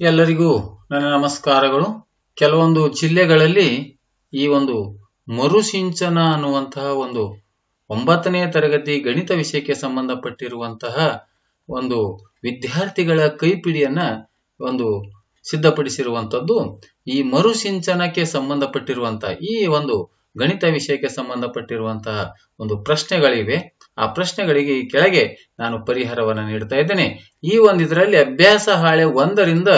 ಎಲ್ಲರಿಗೂ ನನ್ನ ನಮಸ್ಕಾರಗಳು. ಕೆಲವೊಂದು ಜಿಲ್ಲೆಗಳಲ್ಲಿ ಈ ಒಂದು ಮರುಸಿಂಚನ ಅನ್ನುವಂತಹ ಒಂದು ಒಂಬತ್ತನೇ ತರಗತಿ ಗಣಿತ ವಿಷಯಕ್ಕೆ ಸಂಬಂಧಪಟ್ಟಿರುವಂತಹ ಒಂದು ವಿದ್ಯಾರ್ಥಿಗಳ ಕೈಪಿಡಿಯನ್ನ ಒಂದು ಸಿದ್ಧಪಡಿಸಿರುವಂತದ್ದು ಈ ಮರುಸಿಂಚನಕ್ಕೆ ಸಂಬಂಧಪಟ್ಟಿರುವಂತಹ ಈ ಒಂದು ಗಣಿತ ವಿಷಯಕ್ಕೆ ಸಂಬಂಧಪಟ್ಟಿರುವಂತಹ ಒಂದು ಪ್ರಶ್ನೆಗಳಿವೆ. ಆ ಪ್ರಶ್ನೆಗಳಿಗೆ ಈ ಕೆಳಗೆ ನಾನು ಪರಿಹಾರವನ್ನು ನೀಡ್ತಾ ಇದ್ದೇನೆ. ಈ ಒಂದು ಇದರಲ್ಲಿ ಅಭ್ಯಾಸ ಹಾಳೆ ಒಂದರಿಂದ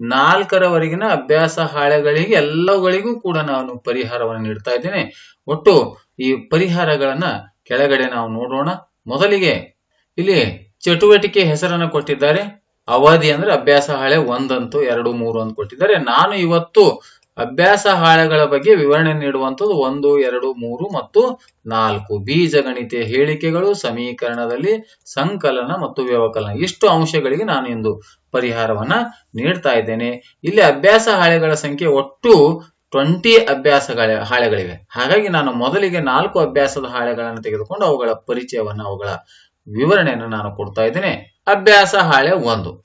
ನಾಲ್ಕರವರೆಗಿನ ಅಭ್ಯಾಸ ಹಾಳೆಗಳಿಗೆ ಎಲ್ಲವುಗಳಿಗೂ ಕೂಡ ನಾನು ಪರಿಹಾರವನ್ನು ನೀಡ್ತಾ ಇದ್ದೇನೆ. ಒಟ್ಟು ಈ ಪರಿಹಾರಗಳನ್ನ ಕೆಳಗಡೆ ನಾವು ನೋಡೋಣ. ಮೊದಲಿಗೆ ಇಲ್ಲಿ ಚಟುವಟಿಕೆ ಹೆಸರನ್ನು ಕೊಟ್ಟಿದ್ದಾರೆ. ಅವಧಿ ಅಂದ್ರೆ ಅಭ್ಯಾಸ ಹಾಳೆ ಒಂದಂತೂ ಎರಡು ಮೂರು ಅಂತ ಕೊಟ್ಟಿದ್ದಾರೆ. ನಾನು ಇವತ್ತು ಅಭ್ಯಾಸ ಹಾಳೆಗಳ ಬಗ್ಗೆ ವಿವರಣೆ ನೀಡುವಂಥದ್ದು ಒಂದು, ಎರಡು, ಮೂರು ಮತ್ತು ನಾಲ್ಕು. ಬೀಜಗಣಿತ ಹೇಳಿಕೆಗಳು, ಸಮೀಕರಣದಲ್ಲಿ ಸಂಕಲನ ಮತ್ತು ವ್ಯವಕಲನ. ಇಷ್ಟು ಅಂಶಗಳಿಗೆ ನಾನು ಇಂದು ಪರಿಹಾರವನ್ನ ನೀಡ್ತಾ ಇದ್ದೇನೆ. ಇಲ್ಲಿ ಅಭ್ಯಾಸ ಹಾಳೆಗಳ ಸಂಖ್ಯೆ ಒಟ್ಟು ಟ್ವೆಂಟಿ ಅಭ್ಯಾಸಗಳ ಹಾಳೆಗಳಿವೆ. ಹಾಗಾಗಿ ನಾನು ಮೊದಲಿಗೆ ನಾಲ್ಕು ಅಭ್ಯಾಸದ ಹಾಳೆಗಳನ್ನು ತೆಗೆದುಕೊಂಡು ಅವುಗಳ ಪರಿಚಯವನ್ನು, ಅವುಗಳ ವಿವರಣೆಯನ್ನು ನಾನು ಕೊಡ್ತಾ ಇದ್ದೇನೆ. ಅಭ್ಯಾಸ ಹಾಳೆ ಒಂದು.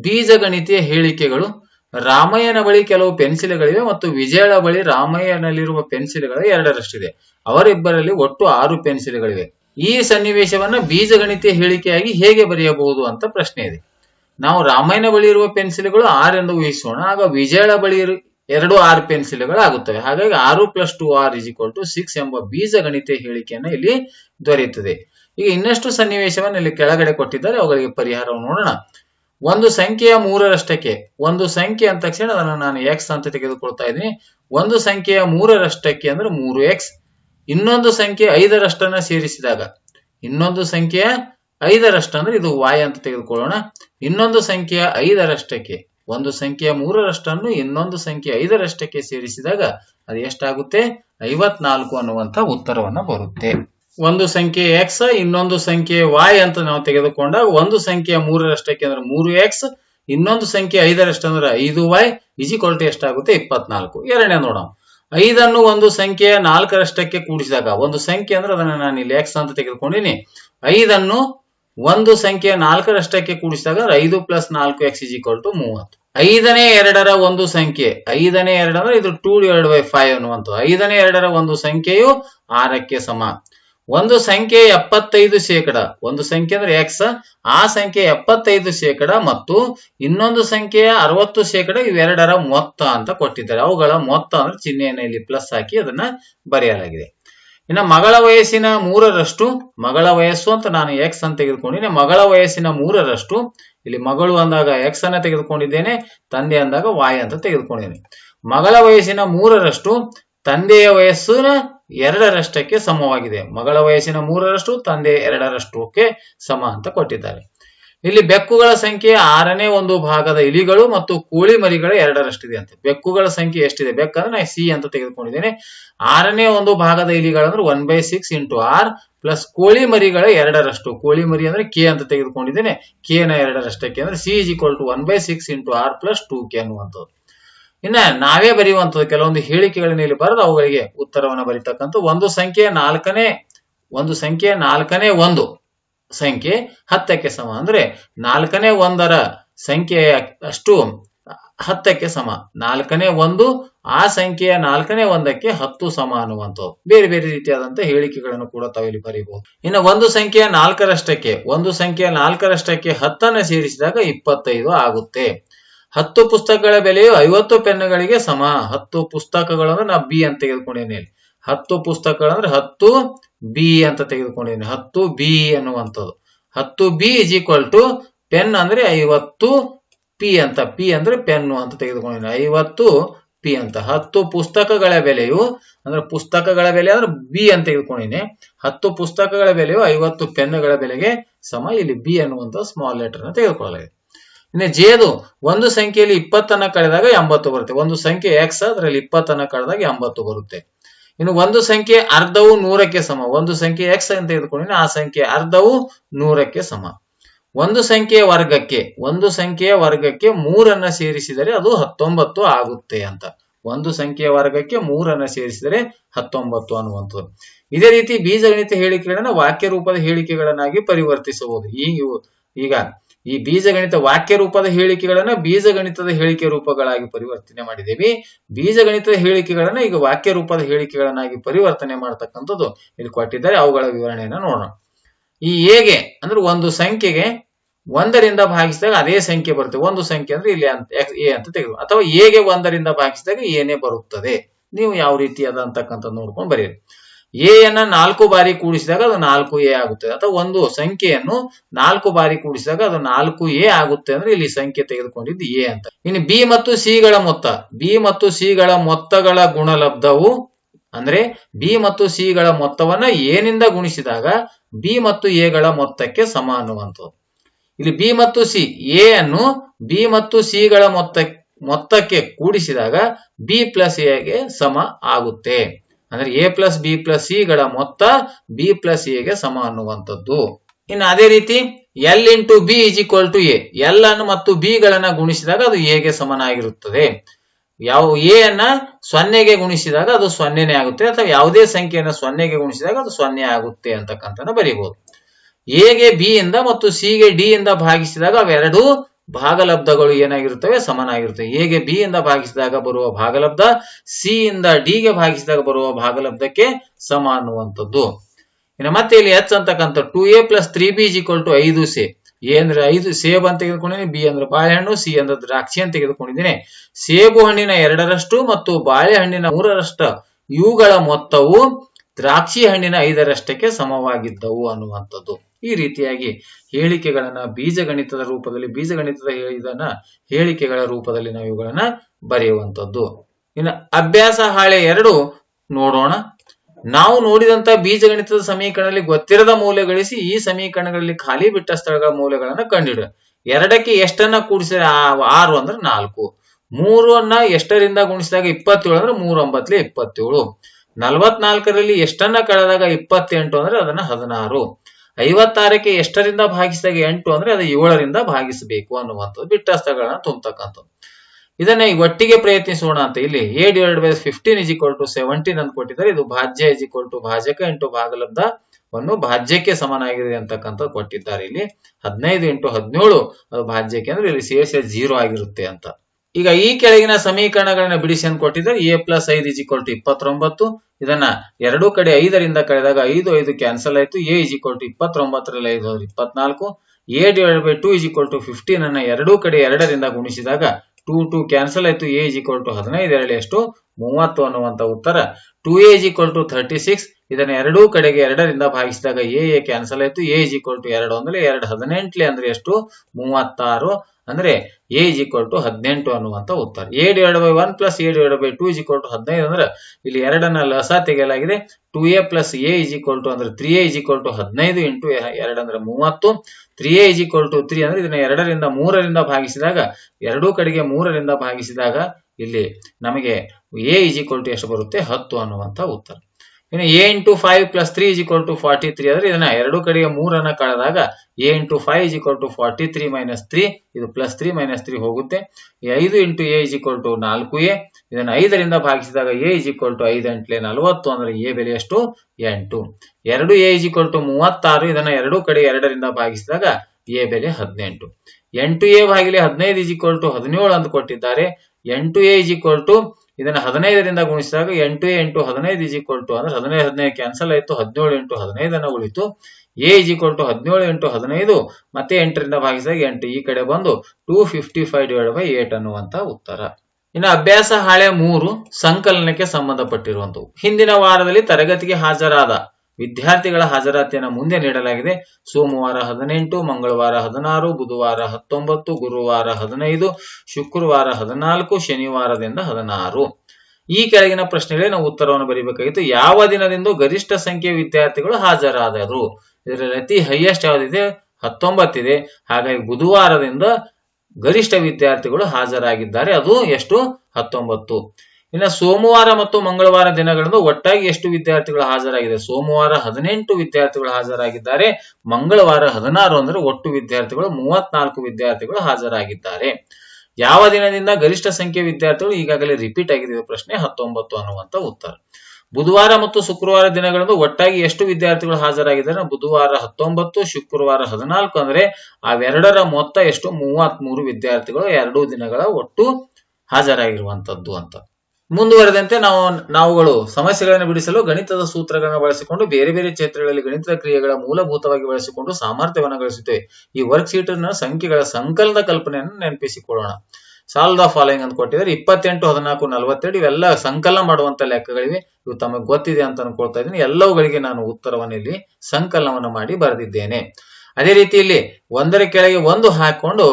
ಬೀಜಗಣಿತೀಯ ಹೇಳಿಕೆಗಳು ರಾಮಯ್ಯನ ಬಳಿ ಕೆಲವು ಪೆನ್ಸಿಲ್ಗಳಿವೆ ಮತ್ತು ವಿಜಯಳ ಬಳಿ ರಾಮಯ್ಯನಲ್ಲಿರುವ ಪೆನ್ಸಿಲ್ಗಳು ಎರಡರಷ್ಟಿದೆ. ಅವರಿಬ್ಬರಲ್ಲಿ ಒಟ್ಟು ಆರು ಪೆನ್ಸಿಲ್ಗಳಿವೆ. ಈ ಸನ್ನಿವೇಶವನ್ನ ಬೀಜಗಣಿತ ಹೇಳಿಕೆಯಾಗಿ ಹೇಗೆ ಬರೆಯಬಹುದು ಅಂತ ಪ್ರಶ್ನೆ ಇದೆ. ನಾವು ರಾಮಯ್ಯನ ಬಳಿ ಇರುವ ಪೆನ್ಸಿಲ್ಗಳು ಆರ್ ಎಂದು ಊಹಿಸೋಣ. ಆಗ ವಿಜಯಳ ಬಳಿ ಎರಡು ಆರ್ ಪೆನ್ಸಿಲ್ಗಳು ಆಗುತ್ತವೆ ಹಾಗಾಗಿ ಆರು plus two R is equal to six ಎಂಬ ಬೀಜಗಣಿತೀಯ ಹೇಳಿಕೆಯನ್ನು ಇಲ್ಲಿ ದೊರೆಯುತ್ತದೆ. ಈಗ ಇನ್ನಷ್ಟು ಸನ್ನಿವೇಶವನ್ನು ಇಲ್ಲಿ ಕೆಳಗಡೆ ಕೊಟ್ಟಿದ್ದಾರೆ. ಅವುಗಳಿಗೆ ಪರಿಹಾರವನ್ನು ನೋಡೋಣ. ಒಂದು ಸಂಖ್ಯೆಯ ಮೂರರಷ್ಟಕ್ಕೆ, ಒಂದು ಸಂಖ್ಯೆ ಅಂದ ತಕ್ಷಣ ಅದನ್ನು ನಾನು ಎಕ್ಸ್ ಅಂತ ತೆಗೆದುಕೊಳ್ತಾ ಇದ್ದೀನಿ. ಒಂದು ಸಂಖ್ಯೆಯ ಮೂರರಷ್ಟಕ್ಕೆ ಅಂದ್ರೆ ಮೂರು ಎಕ್ಸ್ ಇನ್ನೊಂದು ಸಂಖ್ಯೆ ಐದರಷ್ಟನ್ನ ಸೇರಿಸಿದಾಗ, ಇನ್ನೊಂದು ಸಂಖ್ಯೆಯ ಐದರಷ್ಟು ಅಂದ್ರೆ ಇದು ವಾಯ್ ಅಂತ ತೆಗೆದುಕೊಳ್ಳೋಣ. ಇನ್ನೊಂದು ಸಂಖ್ಯೆಯ ಐದರಷ್ಟಕ್ಕೆ, ಒಂದು ಸಂಖ್ಯೆಯ ಮೂರರಷ್ಟನ್ನು ಇನ್ನೊಂದು ಸಂಖ್ಯೆ ಐದರಷ್ಟಕ್ಕೆ ಸೇರಿಸಿದಾಗ ಅದು ಎಷ್ಟಾಗುತ್ತೆ? ಐವತ್ನಾಲ್ಕು ಅನ್ನುವಂತ ಉತ್ತರವನ್ನ ಬರುತ್ತೆ. ಒಂದು ಸಂಖ್ಯೆ ಎಕ್ಸ್ ಇನ್ನೊಂದು ಸಂಖ್ಯೆ ವಾಯ್ ಅಂತ ನಾವು ತೆಗೆದುಕೊಂಡಾಗ ಒಂದು ಸಂಖ್ಯೆಯ ಮೂರರಷ್ಟಕ್ಕೆ ಅಂದ್ರೆ ಮೂರು ಎಕ್ಸ್ ಇನ್ನೊಂದು ಸಂಖ್ಯೆ ಐದರಷ್ಟು ಅಂದ್ರೆ ಐದು ವೈ ಇಜಿಕೊಲ್ಟಿ ಎಷ್ಟಾಗುತ್ತೆ? ಇಪ್ಪತ್ನಾಲ್ಕು. ಎರಡನೇ ನೋಡೋಣ. ಐದನ್ನು ಒಂದು ಸಂಖ್ಯೆಯ ನಾಲ್ಕರಷ್ಟಕ್ಕೆ ಕೂಡಿಸಿದಾಗ, ಒಂದು ಸಂಖ್ಯೆ ಅಂದ್ರೆ ಅದನ್ನ ನಾನು ಇಲ್ಲಿ ಎಕ್ಸ್ ಅಂತ ತೆಗೆದುಕೊಂಡಿನಿ. ಐದನ್ನು ಒಂದು ಸಂಖ್ಯೆ ನಾಲ್ಕರಷ್ಟಕ್ಕೆ ಕೂಡಿಸಿದಾಗ ಐದು ಪ್ಲಸ್ ನಾಲ್ಕು ಎಕ್ಸ್ ಇಸ್ ಈಕ್ವಲ್ ಮೂವತ್ತು. ಐದನೇ ಎರಡರ ಒಂದು ಸಂಖ್ಯೆ, ಐದನೇ ಎರಡು ಅಂದ್ರೆ ಇದು ಟೂ ಡಿವೈಡ್ ಬೈ ಫೈವ್ ಅನ್ನುವಂಥದ್ದು. ಐದನೇ ಎರಡರ ಒಂದು ಸಂಖ್ಯೆಯು ಆರಕ್ಕೆ ಸಮ. ಒಂದು ಸಂಖ್ಯೆ ಎಪ್ಪತ್ತೈದು ಶೇಕಡ. ಒಂದು ಸಂಖ್ಯೆ ಅಂದ್ರೆ ಎಕ್ಸ್ ಆ ಸಂಖ್ಯೆ ಎಪ್ಪತ್ತೈದು ಶೇಕಡ ಮತ್ತು ಇನ್ನೊಂದು ಸಂಖ್ಯೆಯ ಅರವತ್ತು ಶೇಕಡ, ಇವೆರಡರ ಮೊತ್ತ ಅಂತ ಕೊಟ್ಟಿದ್ದಾರೆ. ಅವುಗಳ ಮೊತ್ತ ಅಂದ್ರೆ ಚಿಹ್ನೆಯನ್ನು ಇಲ್ಲಿ ಪ್ಲಸ್ ಹಾಕಿ ಅದನ್ನ ಬರೆಯಲಾಗಿದೆ. ಇನ್ನು ಮಗಳ ವಯಸ್ಸಿನ ಮೂರರಷ್ಟು, ಮಗಳ ವಯಸ್ಸು ಅಂತ ನಾನು ಎಕ್ಸ್ ಅಂತ ತೆಗೆದುಕೊಂಡಿನಿ ಮಗಳ ವಯಸ್ಸಿನ ಮೂರರಷ್ಟು, ಇಲ್ಲಿ ಮಗಳು ಅಂದಾಗ ಎಕ್ಸ್ ಅನ್ನ ತೆಗೆದುಕೊಂಡಿದ್ದೇನೆ, ತಂದೆ ಅಂದಾಗ ವಾಯ್ ಅಂತ ತೆಗೆದುಕೊಂಡಿದ್ದೇನೆ. ಮಗಳ ವಯಸ್ಸಿನ ಮೂರರಷ್ಟು, ತಂದೆಯ ವಯಸ್ಸಿನ ಎರಡರಷ್ಟಕ್ಕೆ ಸಮವಾಗಿದೆ. ಮಗಳ ವಯಸ್ಸಿನ ಮೂರರಷ್ಟು, ತಂದೆ ಎರಡರಷ್ಟಕ್ಕೆ ಸಮ ಅಂತ ಕೊಟ್ಟಿದ್ದಾರೆ. ಇಲ್ಲಿ ಬೆಕ್ಕುಗಳ ಸಂಖ್ಯೆ ಆರನೇ ಒಂದು ಭಾಗದ ಇಲಿಗಳು ಮತ್ತು ಕೋಳಿ ಮರಿಗಳ ಎರಡರಷ್ಟಿದೆ ಅಂತ. ಬೆಕ್ಕುಗಳ ಸಂಖ್ಯೆ ಎಷ್ಟಿದೆ? ಬೆಕ್ಕಂದ್ರೆ ನಾನು ಸಿ ಅಂತ ತೆಗೆದುಕೊಂಡಿದ್ದೇನೆ. ಆರನೇ ಒಂದು ಭಾಗದ ಇಲಿಗಳಂದ್ರೆ one by six into R plus ಕೋಳಿ ಮರಿಗಳ ಎರಡರಷ್ಟು. ಕೋಳಿ ಮರಿ ಅಂದ್ರೆ ಕೆ ಅಂತ ತೆಗೆದುಕೊಂಡಿದ್ದೇನೆ. ಕೆ ನ ಎರಡರಷ್ಟಕ್ಕೆ ಅಂದ್ರೆ C is equal to one by six into R plus two K ಅನ್ನುವಂಥದ್ದು. ಇನ್ನ ನಾವೇ ಬರೆಯುವಂಥದ್ದು ಕೆಲವೊಂದು ಹೇಳಿಕೆಗಳನ್ನ ಇಲ್ಲಿ ಬರೆದು ಅವುಗಳಿಗೆ ಉತ್ತರವನ್ನು ಬರೀತಕ್ಕಂಥ ಒಂದು ಸಂಖ್ಯೆ ನಾಲ್ಕನೇ, ಒಂದು ಸಂಖ್ಯೆ ನಾಲ್ಕನೇ ಒಂದು ಸಂಖ್ಯೆ ಹತ್ತಕ್ಕೆ ಸಮ. ಅಂದ್ರೆ ನಾಲ್ಕನೇ ಒಂದರ ಸಂಖ್ಯೆ ಅಷ್ಟು ಹತ್ತಕ್ಕೆ ಸಮ. ನಾಲ್ಕನೇ ಒಂದು, ಆ ಸಂಖ್ಯೆಯ ನಾಲ್ಕನೇ ಒಂದಕ್ಕೆ ಹತ್ತು ಸಮ ಅನ್ನುವಂಥದ್ದು ಬೇರೆ ಬೇರೆ ರೀತಿಯಾದಂತ ಹೇಳಿಕೆಗಳನ್ನು ಕೂಡ ತಾವಿಲ್ಲಿ ಬರೀಬಹುದು. ಇನ್ನು ಒಂದು ಸಂಖ್ಯೆಯ ನಾಲ್ಕರಷ್ಟಕ್ಕೆ, ಒಂದು ಸಂಖ್ಯೆಯ ನಾಲ್ಕರಷ್ಟಕ್ಕೆ ಹತ್ತನ್ನ ಸೇರಿಸಿದಾಗ ಇಪ್ಪತ್ತೈದು ಆಗುತ್ತೆ. ಹತ್ತು ಪುಸ್ತಕಗಳ ಬೆಲೆಯು ಐವತ್ತು ಪೆನ್ನುಗಳಿಗೆ ಸಮ. ಹತ್ತು ಪುಸ್ತಕಗಳನ್ನು ನಾ ಬಿ ಅಂತ ತೆಗೆದುಕೊಂಡಿದ್ದೀನಿ ಇಲ್ಲಿ. ಹತ್ತು ಪುಸ್ತಕಗಳಂದ್ರೆ ಹತ್ತು ಬಿ ಅಂತ ತೆಗೆದುಕೊಂಡಿದ್ದೀನಿ. ಹತ್ತು ಬಿ ಅನ್ನುವಂಥದ್ದು ಹತ್ತು B is equal to ten ಅಂದ್ರೆ ಐವತ್ತು ಪಿ ಅಂತ. ಪಿ ಅಂದ್ರೆ ಪೆನ್ನು ಅಂತ ತೆಗೆದುಕೊಂಡಿದ್ದೀನಿ. ಐವತ್ತು ಪಿ ಅಂತ. ಹತ್ತು ಪುಸ್ತಕಗಳ ಬೆಲೆಯು ಅಂದ್ರೆ ಪುಸ್ತಕಗಳ ಬೆಲೆ ಅಂದ್ರೆ ಬಿ ಅಂತ ತೆಗೆದುಕೊಂಡಿನಿ ಹತ್ತು ಪುಸ್ತಕಗಳ ಬೆಲೆಯು ಐವತ್ತು ಪೆನ್ನುಗಳ ಬೆಲೆಗೆ ಸಮ. ಇಲ್ಲಿ ಬಿ ಅನ್ನುವಂಥ ಸ್ಮಾಲ್ ಲೆಟರ್ ತೆಗೆದುಕೊಳ್ಳಲಾಗಿದೆ. ಇನ್ನು ಜೇದು ಒಂದು ಸಂಖ್ಯೆಯಲ್ಲಿ ಇಪ್ಪತ್ತನ್ನ ಕಳೆದಾಗ ಎಂಬತ್ತು ಬರುತ್ತೆ. ಒಂದು ಸಂಖ್ಯೆ ಎಕ್ಸ್ ಅದರಲ್ಲಿ ಇಪ್ಪತ್ತನ್ನ ಕಳೆದಾಗ ಎಂಬತ್ತು ಬರುತ್ತೆ. ಇನ್ನು ಒಂದು ಸಂಖ್ಯೆ ಅರ್ಧವು ನೂರಕ್ಕೆ ಸಮ. ಒಂದು ಸಂಖ್ಯೆ ಎಕ್ಸ್ ಅಂತ ತೆಗೆದುಕೊಂಡಿನ ಆ ಸಂಖ್ಯೆ ಅರ್ಧವು ನೂರಕ್ಕೆ ಸಮ. ಒಂದು ಸಂಖ್ಯೆಯ ವರ್ಗಕ್ಕೆ, ಒಂದು ಸಂಖ್ಯೆಯ ವರ್ಗಕ್ಕೆ ಮೂರನ್ನ ಸೇರಿಸಿದರೆ ಅದು ಹತ್ತೊಂಬತ್ತು ಆಗುತ್ತೆ ಅಂತ. ಒಂದು ಸಂಖ್ಯೆಯ ವರ್ಗಕ್ಕೆ ಮೂರನ್ನ ಸೇರಿಸಿದರೆ ಹತ್ತೊಂಬತ್ತು ಅನ್ನುವಂಥದ್ದು. ಇದೇ ರೀತಿ ಬೀಜಗಣಿತ ಹೇಳಿಕೆಗಳನ್ನ ವಾಕ್ಯ ರೂಪದ ಹೇಳಿಕೆಗಳನ್ನಾಗಿ ಪರಿವರ್ತಿಸಬಹುದು. ಈಗ ಈ ಬೀಜಗಣಿತ ವಾಕ್ಯ ರೂಪದ ಹೇಳಿಕೆಗಳನ್ನ ಬೀಜಗಣಿತದ ಹೇಳಿಕೆ ರೂಪಗಳಾಗಿ ಪರಿವರ್ತನೆ ಮಾಡಿದ್ದೇವೆ. ಬೀಜಗಣಿತದ ಹೇಳಿಕೆಗಳನ್ನ ಈಗ ವಾಕ್ಯ ರೂಪದ ಹೇಳಿಕೆಗಳನ್ನಾಗಿ ಪರಿವರ್ತನೆ ಮಾಡತಕ್ಕಂಥದ್ದು ಇಲ್ಲಿ ಕೊಟ್ಟಿದ್ದಾರೆ. ಅವುಗಳ ವಿವರಣೆಯನ್ನು ನೋಡೋಣ. ಈ ಹೇಗೆ ಅಂದ್ರೆ ಒಂದು ಸಂಖ್ಯೆಗೆ ಒಂದರಿಂದ ಭಾಗಿಸಿದಾಗ ಅದೇ ಸಂಖ್ಯೆ ಬರುತ್ತೆ. ಒಂದು ಸಂಖ್ಯೆ ಅಂದ್ರೆ ಇಲ್ಲಿ ಅಂತ ಎ ಅಂತ ತೆಗೆದು. ಅಥವಾ ಹೇಗೆ ಒಂದರಿಂದ ಭಾಗಿಸಿದಾಗ ಏನೇ ಬರುತ್ತದೆ. ನೀವು ಯಾವ ರೀತಿಯಾದ ಅದ ಅಂತಕ್ಕಂಥ ನೋಡ್ಕೊಂಡು ಬರೀರಿ ಎ ಅನ್ನು ನಾಲ್ಕು ಬಾರಿ ಕೂಡಿಸಿದಾಗ ಅದು ನಾಲ್ಕು ಎ ಆಗುತ್ತದೆ ಅಥವಾ ಒಂದು ಸಂಖ್ಯೆಯನ್ನು ನಾಲ್ಕು ಬಾರಿ ಕೂಡಿಸಿದಾಗ ಅದು ನಾಲ್ಕು ಎ ಆಗುತ್ತೆ ಅಂದ್ರೆ ಇಲ್ಲಿ ಸಂಖ್ಯೆ ತೆಗೆದುಕೊಂಡಿದ್ದು ಎ ಅಂತ. ಇನ್ನು ಬಿ ಮತ್ತು ಸಿ ಗಳ ಮೊತ್ತ. ಬಿ ಮತ್ತು ಸಿ ಗಳ ಮೊತ್ತಗಳ ಗುಣಲಬ್ಧವು ಅಂದ್ರೆ ಬಿ ಮತ್ತು ಸಿ ಗಳ ಮೊತ್ತವನ್ನ ಏನಿಂದ ಗುಣಿಸಿದಾಗ ಬಿ ಮತ್ತು ಎ ಗಳ ಮೊತ್ತಕ್ಕೆ ಸಮ ಅನ್ನುವಂಥದ್ದು ಇಲ್ಲಿ ಬಿ ಮತ್ತು ಸಿ ಎ ಅನ್ನು ಬಿ ಮತ್ತು ಸಿ ಗಳ ಮೊತ್ತ, ಮೊತ್ತಕ್ಕೆ ಕೂಡಿಸಿದಾಗ ಬಿ ಪ್ಲಸ್ ಎಗೆ ಸಮ ಆಗುತ್ತೆ. ಅಂದ್ರೆ A plus B plus C ಗಳ ಮೊತ್ತ ಬಿ ಪ್ಲಸ್ಗೆ ಸಮ ಅನ್ನುವಂಥದ್ದು. ಇನ್ನು ಅದೇ ರೀತಿ L into B is equal to A L ಅನ್ನು ಮತ್ತು ಬಿ ಗಳನ್ನ ಗುಣಿಸಿದಾಗ ಅದು ಎ ಗೆ ಸಮನಾಗಿರುತ್ತದೆ. ಯಾವ ಎ ಅನ್ನ ಸೊನ್ನೆಗೆ ಗುಣಿಸಿದಾಗ ಅದು ಸೊನ್ನೆನೇ ಆಗುತ್ತೆ ಅಥವಾ ಯಾವುದೇ ಸಂಖ್ಯೆಯನ್ನು ಸೊನ್ನೆಗೆ ಗುಣಿಸಿದಾಗ ಅದು ಸೊನ್ನೆ ಆಗುತ್ತೆ ಅಂತಕ್ಕಂಥ ಬರೀಬಹುದು ಎಗೆ ಬಿ ಇಂದ ಮತ್ತು ಸಿ ಗೆ ಡಿ ಇಂದ ಭಾಗಿಸಿದಾಗ ಅವೆರಡೂ ಭಾಗಲಬ್ಧಗಳು ಏನಾಗಿರುತ್ತವೆ? ಸಮನಾಗಿರುತ್ತವೆ. ಹೇಗೆ ಬಿ ಇಂದ ಭಾಗಿಸಿದಾಗ ಬರುವ ಭಾಗಲಬ್ಧ? ಸಿ ಇಂದ ಡಿ ಗೆ ಭಾಗಿಸಿದಾಗ ಬರುವ ಭಾಗಲಬ್ಧಕ್ಕೆ ಸಮ ಅನ್ನುವಂಥದ್ದು. ಇನ್ನು ಮತ್ತೆ ಇಲ್ಲಿ ಎಚ್ ಅಂತಕ್ಕಂಥ two A plus three B is to ಐದು ಸೇ ಎ ಅಂದ್ರೆ ಐದು ಸೇಬ್ ಅಂತ ತೆಗೆದುಕೊಂಡಿದ್ದೀನಿ. ಬಿ ಅಂದ್ರೆ ಬಾಳೆಹಣ್ಣು ಸಿ ಅಂದ್ರೆ ದ್ರಾಕ್ಷಿ ಅಂತ ತೆಗೆದುಕೊಂಡಿದ್ದೀನಿ. ಸೇಬು ಹಣ್ಣಿನ ಎರಡರಷ್ಟು ಮತ್ತು ಬಾಳೆಹಣ್ಣಿನ ಮೂರರಷ್ಟು. ಇವುಗಳ ಮೊತ್ತವು ದ್ರಾಕ್ಷಿ ಹಣ್ಣಿನ ಐದರಷ್ಟಕ್ಕೆ ಸಮವಾಗಿದ್ದವು ಅನ್ನುವಂಥದ್ದು. ಈ ರೀತಿಯಾಗಿ ಹೇಳಿಕೆಗಳನ್ನ ಬೀಜಗಣಿತದ ರೂಪದಲ್ಲಿ, ಬೀಜಗಣಿತದ ಇದನ್ನ ಹೇಳಿಕೆಗಳ ರೂಪದಲ್ಲಿ ನಾವು ಇವುಗಳನ್ನ ಬರೆಯುವಂಥದ್ದು. ಇನ್ನು ಅಭ್ಯಾಸ ಹಾಳೆ ಎರಡು ನೋಡೋಣ. ನಾವು ನೋಡಿದಂತ ಬೀಜಗಣಿತದ ಸಮೀಕರಣದಲ್ಲಿ ಗೊತ್ತಿರದ ಮೌಲ್ಯ ಗಳಿಸಿ ಈ ಸಮೀಕರಣಗಳಲ್ಲಿ ಖಾಲಿ ಬಿಟ್ಟ ಸ್ಥಳಗಳ ಮೌಲ್ಯಗಳನ್ನ ಕಂಡಿಡ ಎರಡಕ್ಕೆ ಎಷ್ಟನ್ನ ಕೂಡಿಸಿದ್ರೆ ಆ- ಆರು ಅಂದ್ರೆ ನಾಲ್ಕು. ಮೂರನ್ನ ಎಷ್ಟರಿಂದ ಗುಣಿಸಿದಾಗ ಇಪ್ಪತ್ತೇಳು ಅಂದ್ರೆ ಮೂರು ಒಂಬತ್ಲೆ ಇಪ್ಪತ್ತೇಳು. ನಲ್ವತ್ನಾಲ್ಕರಲ್ಲಿ ಎಷ್ಟನ್ನ ಕಳೆದಾಗ ಇಪ್ಪತ್ತೆಂಟು ಅಂದ್ರೆ ಅದನ್ನ ಹದಿನಾರು. ಐವತ್ತಾರಕ್ಕೆ ಎಷ್ಟರಿಂದ ಭಾಗಿಸಿದಾಗ ಎಂಟು ಅಂದ್ರೆ ಅದು ಏಳರಿಂದ ಭಾಗಿಸಬೇಕು ಅನ್ನುವಂಥದ್ದು ಬಿಟ್ಟಸ್ತಗಳನ್ನ ತುಂಬತಕ್ಕಂಥದ್ದು. ಇದನ್ನ ಒಟ್ಟಿಗೆ ಪ್ರಯತ್ನಿಸೋಣ ಅಂತ ಇಲ್ಲಿ A divide by fifteen is equal to seventeen ಅಂತ ಕೊಟ್ಟಿದ್ದಾರೆ. ಇದು ಭಾಜ್ಯ ಇಸ್ ಈಕ್ವಲ್ ಟು ಭಾಜಕ ಇಂಟು ಭಾಗಲಬ್ಧವನ್ನು ಭಾಜ್ಯಕ್ಕೆ ಸಮನಾಗಿದೆ ಅಂತಕ್ಕಂಥ ಕೊಟ್ಟಿದ್ದಾರೆ ಇಲ್ಲಿ. ಹದಿನೈದು ಇಂಟು ಹದಿನೇಳು ಅದು ಭಾಜ್ಯಕ್ಕೆ ಅಂದ್ರೆ ಇಲ್ಲಿ ಸೇರಿಸಿ ಜೀರೋ ಆಗಿರುತ್ತೆ ಅಂತ. ಈಗ ಈ ಕೆಳಗಿನ ಸಮೀಕರಣಗಳನ್ನ ಬಿಡಿಸಿ ಅಂತ ಕೊಟ್ಟಿದ್ದಾರೆ. ಎ ಪ್ಲಸ್ ಐದು ಇಜ್ ಇಕ್ವಲ್ ಟು ಇಪ್ಪತ್ತೊಂಬತ್ತು. ಇದನ್ನ ಎರಡೂ ಕಡೆ ಐದರಿಂದ ಕಳೆದಾಗ ಐದು ಐದು ಕ್ಯಾನ್ಸಲ್ ಆಯ್ತು. ಎ ಇಜ್ ಇಕ್ವಲ್ ಟು ಇಪ್ಪತ್ತೊಂಬತ್ತರಲ್ಲಿ ಐದು ಇಪ್ಪತ್ನಾಲ್ಕು. A divide by two equal to fifteen ಅನ್ನ ಎರಡೂ ಕಡೆ ಎರಡರಿಂದ ಗುಣಿಸಿದಾಗ ಟೂ ಟೂ ಕ್ಯಾನ್ಸಲ್ ಆಯ್ತು. ಎ ಇಜ್ ಇಕ್ವಲ್ ಟು ಹದಿನೈದು. ಎರಡು ಎಷ್ಟು? ಮೂವತ್ತು ಅನ್ನುವಂತ ಉತ್ತರ. Two is equal to thirty six ಇದನ್ನ ಎರಡೂ ಕಡೆಗೆ ಎರಡರಿಂದ ಭಾಗಿಸಿದಾಗ ಎ ಎ ಕ್ಯಾನ್ಸಲ್ ಆಯ್ತು? ಎ ಇಸ್ ಈಕ್ವಲ್ ಟು ಎರಡು ಅಂದ್ರೆ ಎರಡು ಹದಿನೆಂಟ್ಲಿ ಅಂದ್ರೆ ಎಷ್ಟು? ಮೂವತ್ತಾರು ಅಂದ್ರೆ ಎ ಇಸ್ ಈಕ್ವಲ್ ಟು ಹದಿನೆಂಟು ಅನ್ನುವಂತ ಉತ್ತರ. A divide by one plus A divide by two is equal to ಹದಿನೈದು ಅಂದ್ರೆ ಇಲ್ಲಿ ಎರಡನ್ನ ಲಸ ತೆಗೆಯಲಾಗಿದೆ. Two A plus A is equal to ಅಂದ್ರೆ three A is equal to ಹದಿನೈದು ಇಂಟು ಎರಡು ಅಂದ್ರೆ ಮೂವತ್ತು. Three A is equal to three ಅಂದ್ರೆ ಇದನ್ನ ಎರಡರಿಂದ ಮೂರರಿಂದ ಭಾಗಿಸಿದಾಗ, ಎರಡೂ ಕಡೆಗೆ ಮೂರರಿಂದ ಭಾಗಿಸಿದಾಗ ಇಲ್ಲಿ ನಮಗೆ ಎ ಇಸ್ ಈಕ್ವಲ್ ಟು ಎಷ್ಟು ಬರುತ್ತೆ? ಹತ್ತು ಅನ್ನುವಂತ ಉತ್ತರ. ಇನ್ನು A into five plus three is equal to forty three ಅಂದ್ರೆ ಇದನ್ನ ಎರಡು ಕಡೆಗೆ ಮೂರನ್ನ ಕಳೆದಾಗ A into five is equal to forty three minus three ಇದು ಪ್ಲಸ್ ತ್ರೀ ಮೈನಸ್ ತ್ರೀ ಹೋಗುತ್ತೆ. ಐದು into A is equal to ನಾಲ್ಕು ಎ ಇದನ್ನ ಐದರಿಂದ ಭಾಗಿಸಿದಾಗ ಎ ಇಸ್ ಈಕ್ವಲ್ ಟು ಐದು ಎಂಟ್ಲೆ ನಲವತ್ತು ಅಂದ್ರೆ ಎ ಬೆಲೆ ಎಷ್ಟು? ಎಂಟು. ಎರಡು ಎ ಇಸ್ ಈಕ್ವಲ್ ಟು ಮೂವತ್ತಾರು, ಇದನ್ನ ಎರಡು ಕಡೆ ಎರಡರಿಂದ ಭಾಗಿಸಿದಾಗ ಎ ಬೆಲೆ ಹದಿನೆಂಟು. ಎಂಟು ಎ ಭಾಗಿಲೆ ಹದಿನೈದು ಇಸ್ ಈಕ್ವಲ್ ಟು ಹದಿನೇಳು ಅಂತ ಕೊಟ್ಟಿದ್ದಾರೆ. ಎಂಟು ಎ ಇಸ್ ಈಕ್ವಲ್ ಟು ಇದನ್ನ ಹದಿನೈದರಿಂದ ಗುಣಿಸಿದಾಗ ಎಂಟು ಎ ಎಂಟು ಹದಿನೈದು ಇಸ್ ಈಕ್ವಲ್ ಟು ಅಂದ್ರೆ ಹದಿನೈದು ಹದಿನೈದು ಕ್ಯಾನ್ಸಲ್ ಆಯ್ತು, ಹದಿನೇಳು ಎಂಟು ಹದಿನೈದನ್ನ ಉಳಿತು. ಎ ಇಸ್ ಈಕ್ವಲ್ ಟು ಹದಿನೇಳು ಎಂಟು ಹದಿನೈದು, ಮತ್ತೆ ಎಂಟರಿಂದ ಭಾಗಿಸಿದಾಗ ಎಂಟು ಈ ಕಡೆ ಬಂದು two fifty five divide by eight ಅನ್ನುವಂತ ಉತ್ತರ. ಇನ್ನು ಅಭ್ಯಾಸ ಹಾಳೆ ಮೂರು, ಸಂಕಲನಕ್ಕೆ ಸಂಬಂಧಪಟ್ಟಿರುವಂತವು. ಹಿಂದಿನ ವಾರದಲ್ಲಿ ತರಗತಿಗೆ ಹಾಜರಾದ ವಿದ್ಯಾರ್ಥಿಗಳ ಹಾಜರಾತಿಯನ್ನು ಮುಂದೆ ನೀಡಲಾಗಿದೆ. ಸೋಮವಾರ ಹದಿನೆಂಟು, ಮಂಗಳವಾರ ಹದಿನಾರು, ಬುಧವಾರ ಹತ್ತೊಂಬತ್ತು, ಗುರುವಾರ ಹದಿನೈದು, ಶುಕ್ರವಾರ ಹದಿನಾಲ್ಕು, ಶನಿವಾರದಿಂದ ಹದಿನಾರು. ಈ ಕೆಳಗಿನ ಪ್ರಶ್ನೆಗಳಿಗೆ ನಾವು ಉತ್ತರವನ್ನು ಬರೀಬೇಕಾಗಿತ್ತು. ಯಾವ ದಿನದಿಂದ ಗರಿಷ್ಠ ಸಂಖ್ಯೆಯ ವಿದ್ಯಾರ್ಥಿಗಳು ಹಾಜರಾದರು? ಇದರಲ್ಲಿ ಅತಿ ಹೈಯೆಸ್ಟ್ ಯಾವ್ದಿದೆ? ಹತ್ತೊಂಬತ್ತಿದೆ. ಹಾಗಾಗಿ ಬುಧವಾರದಿಂದ ಗರಿಷ್ಠ ವಿದ್ಯಾರ್ಥಿಗಳು ಹಾಜರಾಗಿದ್ದಾರೆ. ಅದು ಎಷ್ಟು? ಹತ್ತೊಂಬತ್ತು. ಇನ್ನು ಸೋಮವಾರ ಮತ್ತು ಮಂಗಳವಾರ ದಿನಗಳನ್ನು ಒಟ್ಟಾಗಿ ಎಷ್ಟು ವಿದ್ಯಾರ್ಥಿಗಳು ಹಾಜರಾಗಿದೆ? ಸೋಮವಾರ ಹದಿನೆಂಟು ವಿದ್ಯಾರ್ಥಿಗಳು ಹಾಜರಾಗಿದ್ದಾರೆ. ಮಂಗಳವಾರ ಹದಿನಾರು ಅಂದ್ರೆ ಒಟ್ಟು ವಿದ್ಯಾರ್ಥಿಗಳು ಮೂವತ್ನಾಲ್ಕು ವಿದ್ಯಾರ್ಥಿಗಳು ಹಾಜರಾಗಿದ್ದಾರೆ. ಯಾವ ದಿನದಿಂದ ಗರಿಷ್ಠ ಸಂಖ್ಯೆ ವಿದ್ಯಾರ್ಥಿಗಳು ಈಗಾಗಲೇ ರಿಪೀಟ್ ಆಗಿದೆ ಪ್ರಶ್ನೆ ಹತ್ತೊಂಬತ್ತು ಅನ್ನುವಂತ ಉತ್ತರ. ಬುಧವಾರ ಮತ್ತು ಶುಕ್ರವಾರ ದಿನಗಳನ್ನು ಒಟ್ಟಾಗಿ ಎಷ್ಟು ವಿದ್ಯಾರ್ಥಿಗಳು ಹಾಜರಾಗಿದ್ದಾರೆ? ಬುಧವಾರ ಹತ್ತೊಂಬತ್ತು, ಶುಕ್ರವಾರ ಹದಿನಾಲ್ಕು ಅಂದ್ರೆ ಅವೆರಡರ ಮೊತ್ತ ಎಷ್ಟು? ಮೂವತ್ಮೂರು ವಿದ್ಯಾರ್ಥಿಗಳು ಎರಡು ದಿನಗಳ ಒಟ್ಟು ಹಾಜರಾಗಿರುವಂತದ್ದು ಅಂತ. ಮುಂದುವರೆದಂತೆ ನಾವು, ನಾವುಗಳು ಸಮಸ್ಯೆಗಳನ್ನು ಬಿಡಿಸಲು ಗಣಿತದ ಸೂತ್ರಗಳನ್ನು ಬಳಸಿಕೊಂಡು ಬೇರೆ ಬೇರೆ ಕ್ಷೇತ್ರಗಳಲ್ಲಿ ಗಣಿತದ ಕ್ರಿಯೆಗಳ ಮೂಲಭೂತವಾಗಿ ಬಳಸಿಕೊಂಡು ಸಾಮರ್ಥ್ಯವನ್ನು ಗಳಿಸುತ್ತೇವೆ. ಈ ವರ್ಕ್ ಶೀಟ್ ಸಂಖ್ಯೆಗಳ ಸಂಕಲನ ಕಲ್ಪನೆಯನ್ನು ನೆನಪಿಸಿಕೊಳ್ಳೋಣ. ಸಾಲದ ಫಾಲೋಯಿಂಗ್ ಅಂತ ಕೊಟ್ಟಿದ್ದಾರೆ. ಇಪ್ಪತ್ತೆಂಟು, ಹದಿನಾಲ್ಕು, ನಲವತ್ತೆರಡು ಇವೆಲ್ಲ ಸಂಕಲನ ಮಾಡುವಂತಹ ಲೆಕ್ಕಗಳಿವೆ. ಇವು ತಮಗೆ ಗೊತ್ತಿದೆ ಅಂತ ಅನ್ಕೊಳ್ತಾ ಇದ್ದೀನಿ. ಎಲ್ಲವುಗಳಿಗೆ ನಾನು ಉತ್ತರವನ್ನು ಇಲ್ಲಿ ಸಂಕಲನವನ್ನು ಮಾಡಿ ಬರೆದಿದ್ದೇನೆ. ಅದೇ ರೀತಿ ಇಲ್ಲಿ ಒಂದರ ಕೆಳಗೆ ಒಂದು ಹಾಕೊಂಡು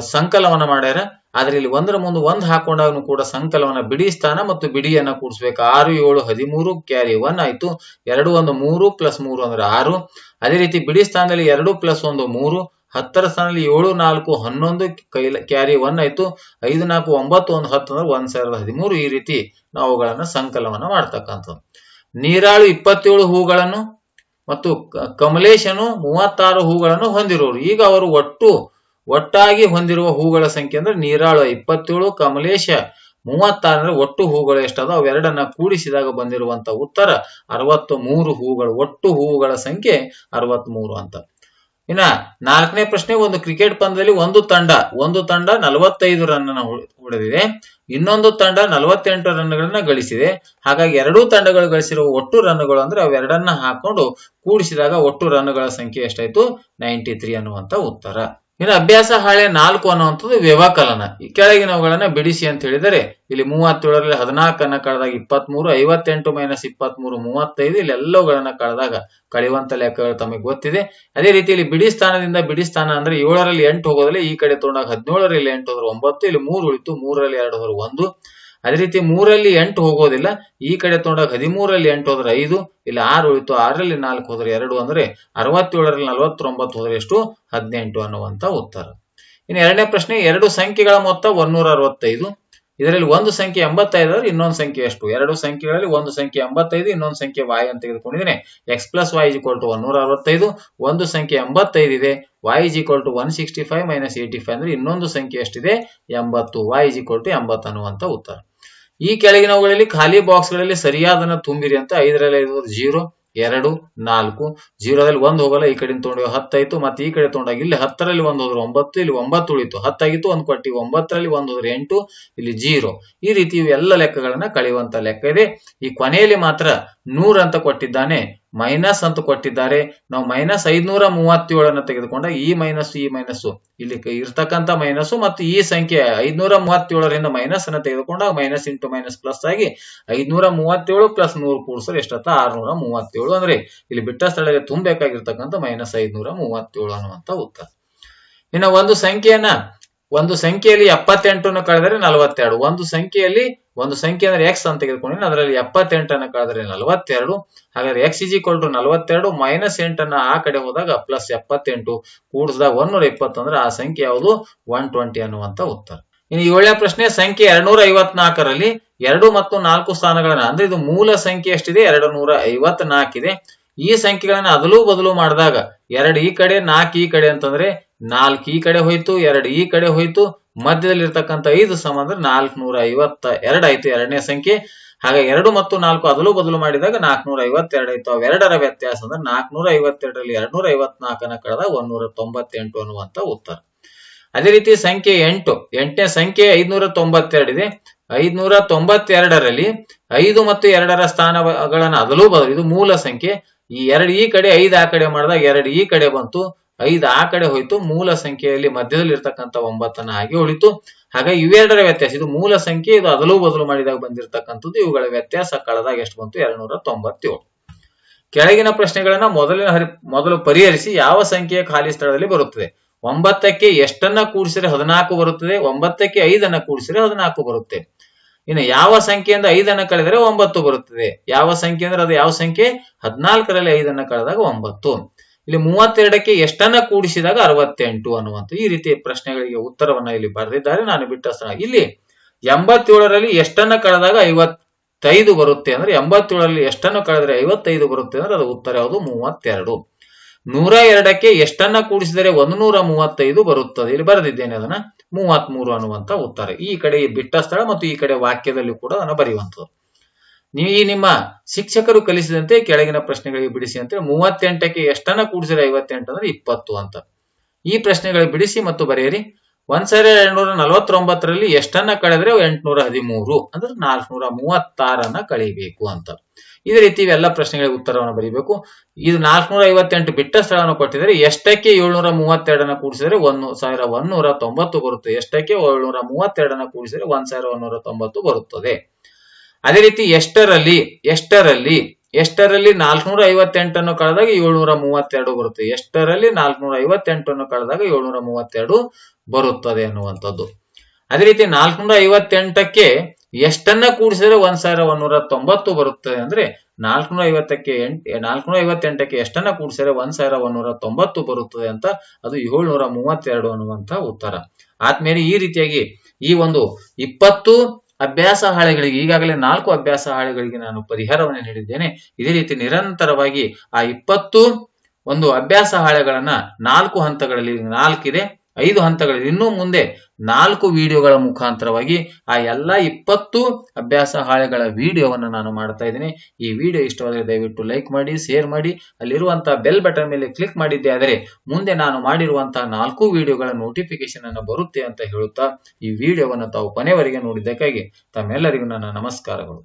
ಸಂಕಲನವನ್ನ ಮಾಡ್ಯಾರ. ಆದ್ರೆ ಇಲ್ಲಿ ಒಂದರ ಮುಂದೆ ಒಂದು ಹಾಕೊಂಡಾಗ ಕೂಡ ಸಂಕಲವನ್ನ ಬಿಡಿ ಸ್ಥಾನ ಮತ್ತು ಬಿಡಿಯನ್ನ ಕೂಡಿಸ್ಬೇಕು. ಆರು, ಏಳು, ಹದಿಮೂರು, ಕ್ಯಾರಿ ಒನ್ ಆಯ್ತು. ಎರಡು, ಒಂದು, ಮೂರು, ಪ್ಲಸ್ ಮೂರು ಅಂದ್ರೆ ಆರು. ಅದೇ ರೀತಿ ಬಿಡಿ ಸ್ಥಾನದಲ್ಲಿ ಎರಡು, ಪ್ಲಸ್ ಒಂದು, ಮೂರು. ಹತ್ತರ ಸ್ಥಾನದಲ್ಲಿ ಏಳು, ನಾಲ್ಕು, ಹನ್ನೊಂದು, ಕೈಲ, ಕ್ಯಾರಿ ಒನ್ ಆಯ್ತು. ಐದು, ನಾಲ್ಕು, ಒಂಬತ್ತು, ಒಂದು, ಹತ್ತು ಅಂದ್ರೆ ಒಂದ್ ಸಾವಿರದ ಹದಿಮೂರು ಈ ರೀತಿ ನಾವು ಅವುಗಳನ್ನ ಸಂಕಲವನ ಮಾಡ್ತಕ್ಕಂಥದ್ದು. ನೀರಾಳು ಇಪ್ಪತ್ತೇಳು ಹೂಗಳನ್ನು ಮತ್ತು ಕಮಲೇಶನು ಮೂವತ್ತಾರು ಹೂಗಳನ್ನು ಹೊಂದಿರುವರು ಈಗ ಅವರು ಒಟ್ಟು ಒಟ್ಟಾಗಿ ಹೊಂದಿರುವ ಹೂಗಳ ಸಂಖ್ಯೆ ಅಂದ್ರೆ ನೀರಾಳು ಇಪ್ಪತ್ತೇಳು, ಕಮಲೇಶ ಮೂವತ್ತಾರು ಅಂದ್ರೆ ಒಟ್ಟು ಹೂಗಳು ಎಷ್ಟದ ಅವೆರಡನ್ನ ಕೂಡಿಸಿದಾಗ ಬಂದಿರುವಂತ ಉತ್ತರ ಅರವತ್ತು ಮೂರು ಹೂಗಳು, ಒಟ್ಟು ಹೂಗಳ ಸಂಖ್ಯೆ ಅರವತ್ ಮೂರು ಅಂತ. ಇನ್ನ ನಾಲ್ಕನೇ ಪ್ರಶ್ನೆ, ಒಂದು ಕ್ರಿಕೆಟ್ ಪಂದ್ಯದಲ್ಲಿ ಒಂದು ತಂಡ ಒಂದು ತಂಡ ನಲವತ್ತೈದು ರನ್ ಹೊಡೆದಿದೆ. ಇನ್ನೊಂದು ತಂಡ ನಲವತ್ತೆಂಟು ರನ್ಗಳನ್ನ ಗಳಿಸಿದೆ. ಹಾಗಾಗಿ ಎರಡೂ ತಂಡಗಳು ಗಳಿಸಿರುವ ಒಟ್ಟು ರನ್ಗಳು ಅಂದ್ರೆ ಅವೆರಡನ್ನ ಹಾಕೊಂಡು ಕೂಡಿಸಿದಾಗ ಒಟ್ಟು ರನ್ಗಳ ಸಂಖ್ಯೆ ಎಷ್ಟಾಯ್ತು? ನೈಂಟಿ ತ್ರೀ ಅನ್ನುವಂತ ಉತ್ತರ. ಇನ್ನು ಅಭ್ಯಾಸ ಹಾಳೆ ನಾಲ್ಕು ಅನ್ನುವಂಥದ್ದು ವ್ಯವಕಲನ. ಈ ಕೆಳಗಿನವುಗಳನ್ನ ಬಿಡಿಸಿ ಅಂತ ಹೇಳಿದರೆ, ಇಲ್ಲಿ ಮೂವತ್ತೇಳರಲ್ಲಿ ಹದಿನಾಲ್ಕನ್ನ ಕಳೆದಾಗ ಇಪ್ಪತ್ಮೂರು, ಐವತ್ತೆಂಟು ಮೈನಸ್ ಇಪ್ಪತ್ಮೂರು, ಮೂವತ್ತೈದು, ಇಲ್ಲಿ ಎಲ್ಲವುಗಳನ್ನ ಕಳೆದಾಗ ಕಳೆಯುವಂತ ಲೆಕ್ಕಗಳು ತಮಗೆ ಗೊತ್ತಿದೆ. ಅದೇ ರೀತಿ ಇಲ್ಲಿ ಬಿಡಿ ಸ್ಥಾನದಿಂದ ಬಿಡಿ ಸ್ಥಾನ ಅಂದ್ರೆ ಏಳರಲ್ಲಿ ಎಂಟು ಹೋಗೋದ್ರೆ ಈ ಕಡೆ ತೊಗೊಂಡಾಗ ಹದಿನೇಳರಲ್ಲಿ ಎಂಟು ಹೋದ್ರೆ ಒಂಬತ್ತು, ಇಲ್ಲಿ ಮೂರು ಉಳಿತು ಮೂರರಲ್ಲಿ ಎರಡು ಹೋದ್ರೆ ಒಂದು. ಅದೇ ರೀತಿ ಮೂರಲ್ಲಿ ಎಂಟು ಹೋಗೋದಿಲ್ಲ. ಈ ಕಡೆ ತೊಗೊಂಡಾಗ ಹದಿಮೂರಲ್ಲಿ ಎಂಟು ಹೋದ್ರೆ ಐದು, ಇಲ್ಲಿ ಆರು ಉಳಿತು ಆರರಲ್ಲಿ ನಾಲ್ಕು ಹೋದ್ರೆ ಎರಡು ಅಂದ್ರೆ ಅರವತ್ತೇಳರಲ್ಲಿ ನಲವತ್ತೊಂಬತ್ತು ಹೋದ್ರೆ ಎಷ್ಟು? ಹದಿನೆಂಟು ಅನ್ನುವಂತ ಉತ್ತರ. ಇನ್ನು ಎರಡನೇ ಪ್ರಶ್ನೆ, ಎರಡು ಸಂಖ್ಯೆಗಳ ಮೊತ್ತ ಒಂದೂರ ಅರವತ್ತೈದು ಇದರಲ್ಲಿ ಒಂದು ಸಂಖ್ಯೆ ಎಂಬತ್ತೈದು ಆದ್ರೆ ಇನ್ನೊಂದು ಸಂಖ್ಯೆ ಎಷ್ಟು? ಎರಡು ಸಂಖ್ಯೆಗಳಲ್ಲಿ ಒಂದು ಸಂಖ್ಯೆ ಎಂಬತ್ತೈದು, ಇನ್ನೊಂದು ಸಂಖ್ಯೆ ವಾಯ್ ಅಂತ ತೆಗೆದುಕೊಂಡಿದ್ದೇನೆ. X plus Y equal to ಒನ್ನೂರ ಅರವತ್ತೈದು ಒಂದು ಸಂಖ್ಯೆ ಎಂಬತ್ತೈದು ಇದೆ. Y is equal to one sixty five minus eighty five ಅಂದ್ರೆ ಇನ್ನೊಂದು ಸಂಖ್ಯೆ ಎಷ್ಟಿದೆ? ಎಂಬತ್ತು. ವೈ ಇಸ್ ಈಕ್ವಲ್ ಟು ಎಂಬತ್ತು ಅನ್ನುವಂತ ಉತ್ತರ. ಈ ಕೆಳಗಿನವುಗಳಲ್ಲಿ ಖಾಲಿ ಬಾಕ್ಸ್ಗಳಲ್ಲಿ ಸರಿಯಾದನ್ನ ತುಂಬಿರಿ ಅಂತ ಐದರಲ್ಲಿ ಐದು ಜೀರೋ, ಎರಡು, ನಾಲ್ಕು. ಜೀರೋದಲ್ಲಿ ಒಂದು ಹೋಗಲ್ಲ, ಈ ಕಡೆ ತೊಗೊಂಡು ಹತ್ತಾಯ್ತು, ಮತ್ತೆ ಈ ಕಡೆ ತೊಗೊಂಡಾಗ ಇಲ್ಲಿ ಹತ್ತರಲ್ಲಿ ಒಂದು ಹೋದ್ರೆ ಒಂಬತ್ತು, ಇಲ್ಲಿ ಒಂಬತ್ತು ಉಳಿತು. ಹತ್ತಾಗಿತ್ತು, ಒಂದು ಕೊಟ್ಟಿ. ಒಂಬತ್ತರಲ್ಲಿ ಒಂದು ಹೋದ್ರೆ ಎಂಟು, ಇಲ್ಲಿ ಜೀರೋ. ಈ ರೀತಿ ಎಲ್ಲ ಲೆಕ್ಕಗಳನ್ನ ಕಳೆಯುವಂತ ಲೆಕ್ಕ ಇದೆ. ಈ ಕೊನೆಯಲ್ಲಿ ಮಾತ್ರ ನೂರ್ ಅಂತ ಕೊಟ್ಟಿದ್ದಾನೆ. ಮೈನಸ್ ಅಂತ ಕೊಟ್ಟಿದ್ದಾರೆ. ನಾವು ಮೈನಸ್ ಐದ್ನೂರ ಮೂವತ್ತೇಳನ್ನ ತೆಗೆದುಕೊಂಡಾಗ ಈ ಮೈನಸ್ ಈ ಮೈನಸ್ ಇಲ್ಲಿ ಇರ್ತಕ್ಕಂಥ ಮೈನಸ್ ಮತ್ತು ಈ ಸಂಖ್ಯೆ ಐದ್ನೂರ ಮೂವತ್ತೇಳರಿಂದ ಮೈನಸ್ ಅನ್ನ ತೆಗೆದುಕೊಂಡಾಗ ಮೈನಸ್ ಇಂಟು ಮೈನಸ್ ಪ್ಲಸ್ ಆಗಿ ಐದ್ನೂರ ಮೂವತ್ತೇಳು ಪ್ಲಸ್ ನೂರು ಕೂಡಿಸ್ರೆ ಎಷ್ಟತ್ತ? ಆರ್ನೂರ ಮೂವತ್ತೇಳು ಅಂದ್ರೆ ಇಲ್ಲಿ ಬಿಟ್ಟ ಸ್ಥಳಕ್ಕೆ ತುಂಬಬೇಕಾಗಿರ್ತಕ್ಕಂಥ ಮೈನಸ್ ಐದ್ನೂರ ಮೂವತ್ತೇಳು ಅನ್ನುವಂತ ಉತ್ತರ. ಇನ್ನು ಒಂದು ಸಂಖ್ಯೆಯನ್ನ, ಒಂದು ಸಂಖ್ಯೆಯಲ್ಲಿ ಎಪ್ಪತ್ತೆಂಟನ್ನು ಕಳೆದರೆ ನಲವತ್ತೆರಡು. ಒಂದು ಸಂಖ್ಯೆಯಲ್ಲಿ ಒಂದು ಸಂಖ್ಯೆ ಅಂದ್ರೆ ಎಕ್ಸ್ ಅಂತ ತೆಗೆದುಕೊಂಡಿನಿ ಅದರಲ್ಲಿ ಎಪ್ಪತ್ತೆಂಟನ್ನು ಕಳೆದ್ರೆ ನಲವತ್ತೆರಡು. ಹಾಗಾದ್ರೆ ಎಕ್ಸ್ ಇಜಿ ಈಕ್ವಲ್ ಟು ನಲವತ್ತೆರಡು ಮೈನಸ್ ಎಂಟನ್ನ ಆ ಕಡೆ ಹೋದಾಗ ಪ್ಲಸ್ ಎಪ್ಪತ್ತೆಂಟು ಕೂಡಿಸಿದಾಗ ಒಂದೂರ ಇಪ್ಪತ್ತು ಅಂದ್ರೆ ಆ ಸಂಖ್ಯೆ ಯಾವುದು? ಒನ್ ಟ್ವೆಂಟಿ ಅನ್ನುವಂತ ಉತ್ತರ. ಇನ್ನು ಏಳನೇ ಪ್ರಶ್ನೆ, ಸಂಖ್ಯೆ ಎರಡ್ನೂರ ಐವತ್ನಾಲ್ಕರಲ್ಲಿ ಎರಡು ಮತ್ತು ನಾಲ್ಕು ಸ್ಥಾನಗಳನ್ನ, ಅಂದ್ರೆ ಇದು ಮೂಲ ಸಂಖ್ಯೆ ಎಷ್ಟಿದೆ? ಎರಡು ನೂರ ಐವತ್ನಾಲ್ಕಿದೆ ಈ ಸಂಖ್ಯೆಗಳನ್ನ ಅದಲು ಬದಲು ಮಾಡಿದಾಗ ಎರಡು ಈ ಕಡೆ, ನಾಲ್ಕು ಈ ಕಡೆ ಅಂತಂದ್ರೆ ನಾಲ್ಕು ಈ ಕಡೆ ಹೋಯ್ತು, ಎರಡು ಈ ಕಡೆ ಹೋಯ್ತು. ಮಧ್ಯದಲ್ಲಿ ಇರ್ತಕ್ಕಂಥ ಐದು ಸಮ ಅಂದ್ರೆ ನಾಲ್ಕುನೂರ ಐವತ್ತ ಎರಡು ಆಯ್ತು ಎರಡನೇ ಸಂಖ್ಯೆ. ಹಾಗೆ ಎರಡು ಮತ್ತು ನಾಲ್ಕು ಅದಲು ಬದಲು ಮಾಡಿದಾಗ ನಾಲ್ಕುನೂರ ಐವತ್ತೆರಡು ಆಯ್ತು ಅವೆರಡರ ವ್ಯತ್ಯಾಸ ಅಂದ್ರೆ ನಾಲ್ಕುನೂರ ಐವತ್ತೆರಡರಲ್ಲಿ ಎರಡ್ನೂರ ಐವತ್ನಾಲ್ಕನ ಕಳೆದ ಒಂದೂರ ತೊಂಬತ್ತೆಂಟು ಅನ್ನುವಂತ ಉತ್ತರ. ಅದೇ ರೀತಿ ಸಂಖ್ಯೆ ಎಂಟು. ಎಂಟನೇ ಸಂಖ್ಯೆ ಐದ್ನೂರ ತೊಂಬತ್ತೆರಡಿದೆ ಐದ್ನೂರ ತೊಂಬತ್ತೆರಡರಲ್ಲಿ ಐದು ಮತ್ತು ಎರಡರ ಸ್ಥಾನಗಳನ್ನ ಅದಲು ಬದಲು, ಇದು ಮೂಲ ಸಂಖ್ಯೆ. ಈ ಎರಡು ಈ ಕಡೆ ಐದು ಆ ಕಡೆ ಮಾಡಿದಾಗ ಎರಡು ಈ ಕಡೆ ಬಂತು. ಐದು ಆ ಕಡೆ ಹೋಯ್ತು, ಮೂಲ ಸಂಖ್ಯೆಯಲ್ಲಿ ಮಧ್ಯದಲ್ಲಿ ಇರ್ತಕ್ಕಂಥ ಒಂಬತ್ತನ್ನ ಹಾಗೆ ಉಳಿತು. ಹಾಗೆ ಇವೆರಡರ ವ್ಯತ್ಯಾಸ, ಇದು ಮೂಲ ಸಂಖ್ಯೆ, ಇದು ಅದಲು ಬದಲು ಮಾಡಿದಾಗ ಬಂದಿರತಕ್ಕಂಥದ್ದು, ಇವುಗಳ ವ್ಯತ್ಯಾಸ ಕಳೆದಾಗ ಎಷ್ಟು ಬಂತು? ಎರಡ್ನೂರ ತೊಂಬತ್ತೇಳು ಕೆಳಗಿನ ಪ್ರಶ್ನೆಗಳನ್ನ ಮೊದಲಿನ ಹರಿ, ಮೊದಲು ಪರಿಹರಿಸಿ ಯಾವ ಸಂಖ್ಯೆಯ ಖಾಲಿ ಸ್ಥಳದಲ್ಲಿ ಬರುತ್ತದೆ. ಒಂಬತ್ತಕ್ಕೆ ಎಷ್ಟನ್ನ ಕೂಡಿಸಿದ್ರೆ ಹದಿನಾಲ್ಕು ಬರುತ್ತದೆ, ಒಂಬತ್ತಕ್ಕೆ ಐದನ್ನ ಕೂಡಿಸಿದ್ರೆ ಹದಿನಾಲ್ಕು ಬರುತ್ತೆ. ಇನ್ನು ಯಾವ ಸಂಖ್ಯೆಯಿಂದ ಐದನ್ನ ಕಳೆದರೆ ಒಂಬತ್ತು ಬರುತ್ತದೆ? ಯಾವ ಸಂಖ್ಯೆ ಅಂದ್ರೆ ಅದು ಯಾವ ಸಂಖ್ಯೆ? ಹದಿನಾಲ್ಕರಲ್ಲಿ ಐದನ್ನ ಕಳೆದಾಗ ಒಂಬತ್ತು. ಇಲ್ಲಿ ಮೂವತ್ತೆರಡಕ್ಕೆ ಎಷ್ಟನ್ನ ಕೂಡಿಸಿದಾಗ ಅರವತ್ತೆಂಟು ಅನ್ನುವಂಥ ಈ ರೀತಿ ಪ್ರಶ್ನೆಗಳಿಗೆ ಉತ್ತರವನ್ನ ಇಲ್ಲಿ ಬರೆದಿದ್ದಾರೆ. ನಾನು ಬಿಟ್ಟ ಸ್ಥಳ ಇಲ್ಲಿ ಎಂಬತ್ತೇಳರಲ್ಲಿ ಎಷ್ಟನ್ನ ಕಳೆದಾಗ ಐವತ್ತೈದು ಬರುತ್ತೆ ಅಂದ್ರೆ ಎಂಬತ್ತೇಳರಲ್ಲಿ ಎಷ್ಟನ್ನು ಕಳೆದ್ರೆ ಐವತ್ತೈದು ಬರುತ್ತೆ ಅಂದ್ರೆ ಅದು ಉತ್ತರ ಯಾವುದು? ಮೂವತ್ತೆರಡು. ನೂರ ಎರಡಕ್ಕೆ ಎಷ್ಟನ್ನ ಕೂಡಿಸಿದರೆ ಒಂದು ನೂರ ಮೂವತ್ತೈದು ಬರುತ್ತದೆ. ಇಲ್ಲಿ ಬರೆದಿದ್ದೇನೆ ಅದನ್ನ. ಮೂವತ್ಮೂರು ಅನ್ನುವಂತ ಉತ್ತರ. ಈ ಕಡೆ ಬಿಟ್ಟ ಸ್ಥಳ ಮತ್ತು ಈ ಕಡೆ ವಾಕ್ಯದಲ್ಲಿ ಕೂಡ ಅದನ್ನ ಬರೆಯುವಂಥದ್ದು. ನೀವು ಈ ನಿಮ್ಮ ಶಿಕ್ಷಕರು ಕಲಿಸಿದಂತೆ ಕೆಳಗಿನ ಪ್ರಶ್ನೆಗಳಿಗೆ ಬಿಡಿಸಿ ಅಂತ ಮೂವತ್ತೆಂಟಕ್ಕೆ ಎಷ್ಟನ್ನ ಕೂಡಿಸಿದ್ರೆ ಐವತ್ತೆಂಟು ಅಂದ್ರೆ ಇಪ್ಪತ್ತು ಅಂತ. ಈ ಪ್ರಶ್ನೆಗಳು ಬಿಡಿಸಿ ಮತ್ತು ಬರೆಯಿರಿ. ಒಂದ್ ಸಾವಿರ ಎರಡ್ನೂರ ನಲವತ್ತೊಂಬತ್ತರಲ್ಲಿ ಎಷ್ಟನ್ನ ಕಳೆದ್ರೆ ಎಂಟುನೂರ ಹದಿಮೂರು ಅಂದ್ರೆ ನಾಲ್ಕುನೂರ ಮೂವತ್ತಾರನ್ನ ಕಳಿಬೇಕು ಅಂತ. ಇದೇ ರೀತಿ ಇವೆಲ್ಲ ಪ್ರಶ್ನೆಗಳಿಗೆ ಉತ್ತರವನ್ನು ಬರೀಬೇಕು. ಇದು ನಾಲ್ಕುನೂರ ಐವತ್ತೆಂಟು ಬಿಟ್ಟ ಸ್ಥಳವನ್ನು ಕೊಟ್ಟಿದ್ರೆ ಎಷ್ಟಕ್ಕೆ ಏಳ್ನೂರ ಮೂವತ್ತೆರಡನ್ನ ಕೂಡಿಸಿದ್ರೆ ಒಂದು ಸಾವಿರ ಒಂದೂರ ತೊಂಬತ್ತು ಬರುತ್ತೆ. ಎಷ್ಟಕ್ಕೆ ಏಳ್ನೂರ ಮೂವತ್ತೆರಡನ್ನ ಕೂಡಿಸಿದ್ರೆ ಒಂದ್ ಸಾವಿರ ಒಂದೂರ ತೊಂಬತ್ತು ಬರುತ್ತದೆ. ಅದೇ ರೀತಿ ಎಷ್ಟರಲ್ಲಿ ಎಷ್ಟರಲ್ಲಿ ಎಷ್ಟರಲ್ಲಿ ನಾಲ್ಕುನೂರ ಐವತ್ತೆಂಟನ್ನು ಕಳೆದಾಗ ಏಳ್ನೂರ ಮೂವತ್ತೆರಡು ಬರುತ್ತೆ. ಎಷ್ಟರಲ್ಲಿ ನಾಲ್ಕುನೂರ ಐವತ್ತೆಂಟನ್ನು ಕಳೆದಾಗ ಏಳ್ನೂರ ಮೂವತ್ತೆರಡು ಬರುತ್ತದೆ ಅನ್ನುವಂಥದ್ದು. ಅದೇ ರೀತಿ ನಾಲ್ಕುನೂರ ಐವತ್ತೆಂಟಕ್ಕೆ ಎಷ್ಟನ್ನ ಕೂಡಿಸಿದ್ರೆ ಒಂದ್ ಸಾವಿರ ಒಂದೂರ ತೊಂಬತ್ತು ಬರುತ್ತದೆ ಅಂದ್ರೆ ನಾಲ್ಕುನೂರ ಐವತ್ತಕ್ಕೆ ಎಂಟ್ ನಾಲ್ಕುನೂರ ಐವತ್ತೆಂಟಕ್ಕೆ ಎಷ್ಟನ್ನ ಕೂಡಿಸಿದ್ರೆ ಒಂದ್ ಸಾವಿರ ಒಂದೂರ ತೊಂಬತ್ತು ಬರುತ್ತದೆ ಅಂತ ಅದು ಏಳ್ನೂರ ಮೂವತ್ತೆರಡು ಅನ್ನುವಂತ ಉತ್ತರ. ಆದ್ಮೇಲೆ ಈ ರೀತಿಯಾಗಿ ಈ ಒಂದು ಇಪ್ಪತ್ತು ಅಭ್ಯಾಸ ಹಾಳೆಗಳಿಗೆ ಈಗಾಗಲೇ ನಾಲ್ಕು ಅಭ್ಯಾಸ ಹಾಳೆಗಳಿಗೆ ನಾನು ಪರಿಹಾರವನ್ನು ನೀಡಿದ್ದೇನೆ. ಇದೇ ರೀತಿ ನಿರಂತರವಾಗಿ ಆ ಇಪ್ಪತ್ತು ಒಂದು ಅಭ್ಯಾಸ ಹಾಳೆಗಳನ್ನ ನಾಲ್ಕು ಹಂತಗಳಲ್ಲಿ ನಾಲ್ಕಿದೆ. ಐದು ಹಂತಗಳಲ್ಲಿ. ಇನ್ನು ಮುಂದೆ ನಾಲ್ಕು ವಿಡಿಯೋಗಳ ಮುಖಾಂತರವಾಗಿ ಆ ಎಲ್ಲಾ ಇಪ್ಪತ್ತು ಅಭ್ಯಾಸ ಹಾಳೆಗಳ ವಿಡಿಯೋವನ್ನು ನಾನು ಮಾಡ್ತಾ ಇದ್ದೀನಿ. ಈ ವಿಡಿಯೋ ಇಷ್ಟವಾದರೆ ದಯವಿಟ್ಟು ಲೈಕ್ ಮಾಡಿ, ಶೇರ್ ಮಾಡಿ. ಅಲ್ಲಿರುವಂತಹ ಬೆಲ್ ಬಟನ್ ಮೇಲೆ ಕ್ಲಿಕ್ ಮಾಡಿದ್ದೆ ಆದರೆ ಮುಂದೆ ನಾನು ಮಾಡಿರುವಂತಹ ನಾಲ್ಕು ವಿಡಿಯೋಗಳ ನೋಟಿಫಿಕೇಶನ್ ಅನ್ನು ಬರುತ್ತೆ ಅಂತ ಹೇಳುತ್ತಾ ಈ ವಿಡಿಯೋವನ್ನು ತಾವು ಕೊನೆವರೆಗೆ ನೋಡಿದ್ದಕ್ಕಾಗಿ ತಮ್ಮೆಲ್ಲರಿಗೂ ನನ್ನ ನಮಸ್ಕಾರಗಳು.